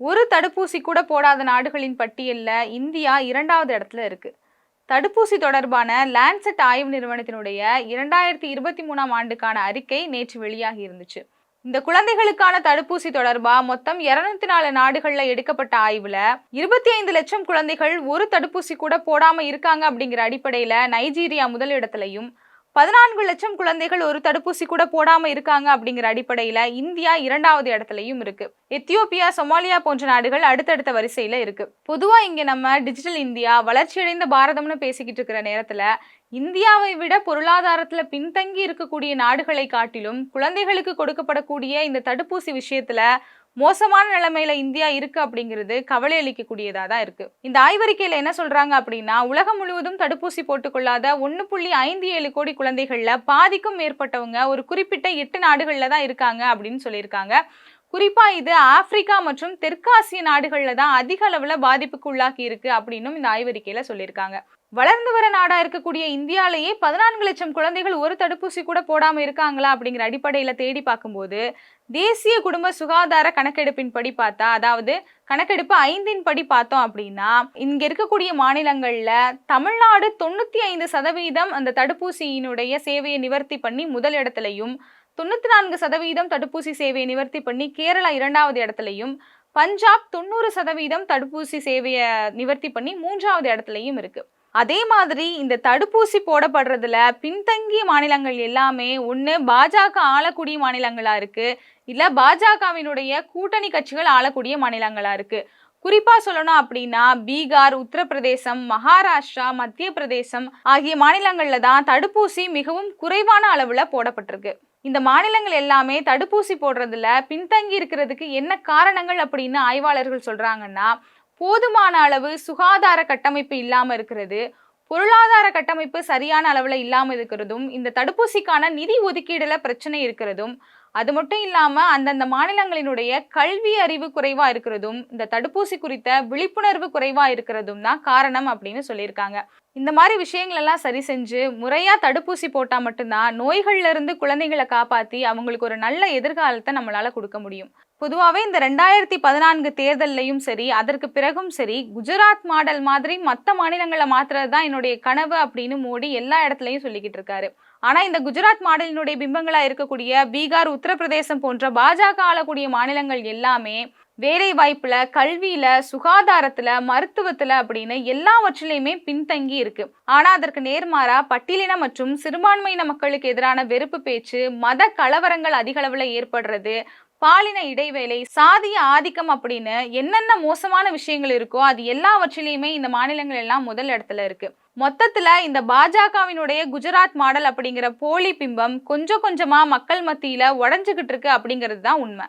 ஒரு தடுப்பூசி கூட போடாத நாடுகளின் பட்டியலில் இந்தியா இரண்டாவது இடத்துல இருக்கு. தடுப்பூசி தொடர்பான லான்செட் ஆய்வு நிறுவனத்தினுடைய இரண்டாயிரத்தி இருபத்தி மூணாம் ஆண்டுக்கான அறிக்கை நேற்று வெளியாகி இருந்துச்சு. இந்த குழந்தைகளுக்கான தடுப்பூசி தொடர்பாக மொத்தம் இருநூத்தி நாலு நாடுகளில் எடுக்கப்பட்ட ஆய்வில் இருபத்தி ஐந்து லட்சம் குழந்தைகள் ஒரு தடுப்பூசி கூட போடாமல் இருக்காங்க அப்படிங்கிற அடிப்படையில் நைஜீரியா முதலிடத்திலையும் பதினான்கு லட்சம் குழந்தைகள் ஒரு தடுப்பூசி கூட போடாம இருக்காங்க அப்படிங்கிற அடிப்படையில இந்தியா இரண்டாவது இடத்துலயும் இருக்கு. எத்தியோப்பியா சொமாலியா போன்ற நாடுகள் அடுத்தடுத்த வரிசையில இருக்கு. பொதுவா இங்க நம்ம டிஜிட்டல் இந்தியா வளர்ச்சியடைந்த பாரதம்னு பேசிக்கிட்டு இருக்கிற நேரத்துல இந்தியாவை விட பொருளாதாரத்துல பின்தங்கி இருக்கக்கூடிய நாடுகளை காட்டிலும் குழந்தைகளுக்கு கொடுக்கப்படக்கூடிய இந்த தடுப்பூசி விஷயத்துல மோசமான நிலைமையில இந்தியா இருக்கு அப்படிங்கிறது கவலை அளிக்கக்கூடியதா தான் இருக்கு. இந்த ஆய்வறிக்கையில என்ன சொல்றாங்க அப்படின்னா உலகம் முழுவதும் தடுப்பூசி போட்டுக்கொள்ளாத ஒன்னு புள்ளி ஐந்து ஏழு கோடி குழந்தைகள்ல பாதிக்கும் மேற்பட்டவங்க ஒரு குறிப்பிட்ட எட்டு நாடுகள்ல தான் இருக்காங்க அப்படின்னு சொல்லியிருக்காங்க. குறிப்பாக இது ஆப்பிரிக்கா மற்றும் தெற்காசிய நாடுகளில் தான் அதிக அளவில் பாதிப்புக்கு உள்ளாக்கி இருக்கு அப்படின்னும் இந்த ஆய்வறிக்கையில் சொல்லியிருக்காங்க. வளர்ந்து வர நாடாக இருக்கக்கூடிய இந்தியாலேயே பதினான்கு லட்சம் குழந்தைகள் ஒரு தடுப்பூசி கூட போடாமல் இருக்காங்களா அப்படிங்கிற அடிப்படையில தேடி பார்க்கும்போது தேசிய குடும்ப சுகாதார கணக்கெடுப்பின் படி பார்த்தா அதாவது கணக்கெடுப்பு ஐந்தின் படி பார்த்தோம் அப்படின்னா இங்க இருக்கக்கூடிய மாநிலங்களில் தமிழ்நாடு தொண்ணூத்தி ஐந்து சதவீதம் அந்த தடுப்பூசியினுடைய சேவையை நிவர்த்தி பண்ணி முதல் தொண்ணூற்றி தொண்ணூத்தி நான்கு சதவீதம் தடுப்பூசி சேவையை நிவர்த்தி பண்ணி கேரளா இரண்டாவது இடத்துலையும் பஞ்சாப் தொண்ணூறு சதவீதம் தடுப்பூசி சேவையை நிவர்த்தி பண்ணி மூன்றாவது இடத்துலையும் இருக்கு. அதே மாதிரி இந்த தடுப்பூசி போடப்படுறதுல பின்தங்கிய மாநிலங்கள் எல்லாமே ஒன்று பாஜக ஆளக்கூடிய மாநிலங்களாக இருக்குது இல்லை பாஜகவினுடைய கூட்டணி கட்சிகள் ஆளக்கூடிய மாநிலங்களாக இருக்குது குறிப்பாக சொல்லணும் அப்படின்னா பீகார் உத்தரப்பிரதேசம் மகாராஷ்டிரா மத்திய பிரதேசம் ஆகிய மாநிலங்களில் தான் தடுப்பூசி மிகவும் குறைவான அளவில் போடப்பட்டிருக்கு. இந்த மாநிலங்கள் எல்லாமே தடுப்பூசி போடுறதுல பின்தங்கி இருக்கிறதுக்கு என்ன காரணங்கள் அப்படின்னு ஆய்வாளர்கள் சொல்றாங்கன்னா போதுமான அளவு சுகாதார கட்டமைப்பு இல்லாம இருக்கிறது பொருளாதார கட்டமைப்பு சரியான அளவில் இல்லாமல் இருக்கிறதும் இந்த தடுப்பூசிக்கான நிதி ஒதுக்கீடுல பிரச்சனை இருக்கிறதும் அது மட்டும் இல்லாம அந்தந்த மாநிலங்களினுடைய கல்வி அறிவு குறைவா இருக்கிறதும் இந்த தடுப்பூசி குறித்த விழிப்புணர்வு குறைவா இருக்கிறதும் தான் காரணம் அப்படின்னு சொல்லியிருக்காங்க. இந்த மாதிரி விஷயங்கள் எல்லாம் சரி செஞ்சு முறையா தடுப்பூசி போட்டா மட்டும்தான் நோய்கள்ல இருந்து குழந்தைகளை காப்பாத்தி அவங்களுக்கு ஒரு நல்ல எதிர்காலத்தை நம்மளால கொடுக்க முடியும். பொதுவாகவே இந்த ரெண்டாயிரத்தி பதினான்கு தேர்தல்லையும் சரி அதற்கு பிறகும் சரி குஜராத் மாடல் மாதிரி மற்ற மாநிலங்களை மாத்துறது தான் என்னுடைய கனவு அப்படின்னு மோடி எல்லா இடத்துலையும் சொல்லிக்கிட்டு இருக்காரு. ஆனால் இந்த குஜராத் மாடலினுடைய பிம்பங்களாக இருக்கக்கூடிய பீகார் உத்தரப்பிரதேசம் போன்ற பாஜக ஆளக்கூடிய மாநிலங்கள் எல்லாமே வேலை வாய்ப்புல கல்வியில சுகாதாரத்துல மருத்துவத்துல அப்படின்னு எல்லாவற்றிலையுமே பின்தங்கி இருக்கு. ஆனா அதற்கு நேர்மாறா பட்டியலின மற்றும் சிறுபான்மையின மக்களுக்கு எதிரான வெறுப்பு பேச்சு மத கலவரங்கள் அதிகளவில் ஏற்படுறது பாலின இடைவேளை சாதிய ஆதிக்கம் அப்படின்னு என்னென்ன மோசமான விஷயங்கள் இருக்கோ அது எல்லாவற்றிலையுமே இந்த மாநிலங்கள் எல்லாம் முதல் இடத்துல இருக்கு. மொத்தத்துல இந்த பாஜகவினுடைய குஜராத் மாடல் அப்படிங்கிற போலி பிம்பம் கொஞ்சம் கொஞ்சமா மக்கள் மத்தியில உடஞ்சுகிட்டு இருக்கு அப்படிங்கிறது தான் உண்மை.